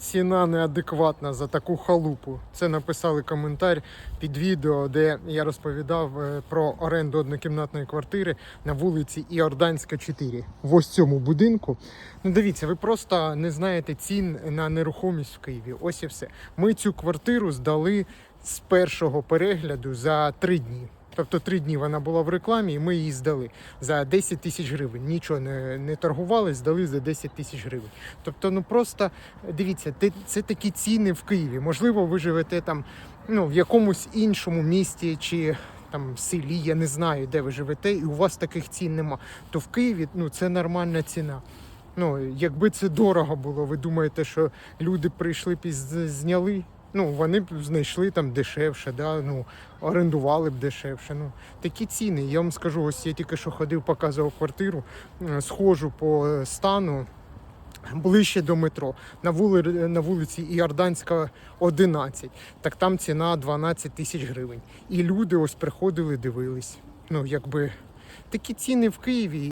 ціна неадекватна за таку халупу. Це написали коментар під відео, де я розповідав е, про оренду однокімнатної квартири на вулиці Іорданська, 4. В ось цьому будинку. Ну дивіться, ви просто не знаєте цін на нерухомість в Києві. Ось і все. Ми цю квартиру здали з першого перегляду за три дні. Тобто три дні вона була в рекламі, і ми її здали за 10 тисяч гривень. Нічого не, не торгували, здали за 10 тисяч гривень. Тобто, ну просто дивіться, це такі ціни в Києві. Можливо, ви живете там ну, в якомусь іншому місті чи там селі, я не знаю, де ви живете, і у вас таких цін нема. То в Києві ну, це нормальна ціна. Ну, якби це дорого було, ви думаєте, що люди прийшли б зняли? Ну, вони б знайшли там дешевше, да? ну, орендували б дешевше. Ну, такі ціни. Я вам скажу, ось я тільки що ходив, показував квартиру, е, схожу по стану ближче до метро. На, вули, на вулиці Іорданська 11. Так там ціна 12 тисяч гривень. І люди ось приходили, дивились. Ну, якби такі ціни в Києві.